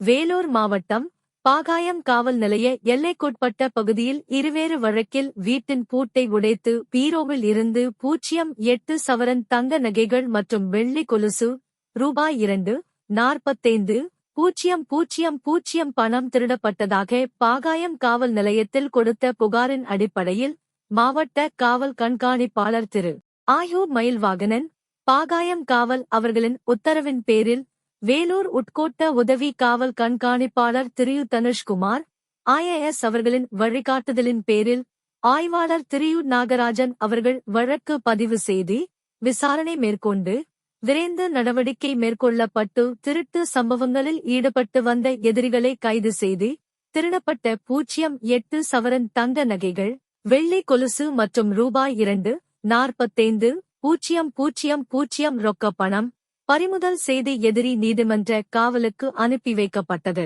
வேலூர் மாவட்டம் பாகாயம் காவல் நிலைய எல்லைக்குட்பட்ட பகுதியில் இருவேறு வழக்கில் வீட்டின் பூட்டை உடைத்து பீரோவில் இருந்து பூஜ்ஜியம் எட்டு சவரன் தங்க நகைகள் மற்றும் வெள்ளி கொலுசு ரூபாய் இரண்டு நாற்பத்தைந்து பூஜ்ஜியம் பூஜ்ஜியம் பூஜ்ஜியம் பணம் திருடப்பட்டதாக பாகாயம் காவல் நிலையத்தில் கொடுத்த புகாரின் அடிப்படையில் மாவட்ட காவல் கண்காணிப்பாளர் திரு. ஆயூர் மயில்வாகனன் பாகாயம் காவல் அவர்களின் உத்தரவின் பேரில் வேலூர் உட்கோட்ட உதவி காவல் கண்காணிப்பாளர் திரு. தனுஷ்குமார் ஐஏஎஸ் அவர்களின் வழிகாட்டுதலின் பேரில் ஆய்வாளர் திரு. நாகராஜன் அவர்கள் வழக்கு பதிவு செய்து விசாரணை மேற்கொண்டு விரைந்து நடவடிக்கை மேற்கொள்ளப்பட்டு திருட்டு சம்பவங்களில் ஈடுபட்டு வந்த எதிரிகளை கைது செய்து திருடப்பட்ட பூஜ்ஜியம் எட்டு சவரன் தங்க நகைகள் வெள்ளி கொலுசு மற்றும் ரூபாய் இரண்டு நாற்பத்தைந்து பூஜ்ஜியம் பூஜ்ஜியம் பூஜ்ஜியம் ரொக்க பணம் பறிமுதல் செய்து எதிரி நீதிமன்ற காவலுக்கு அனுப்பி வைக்கப்பட்டது.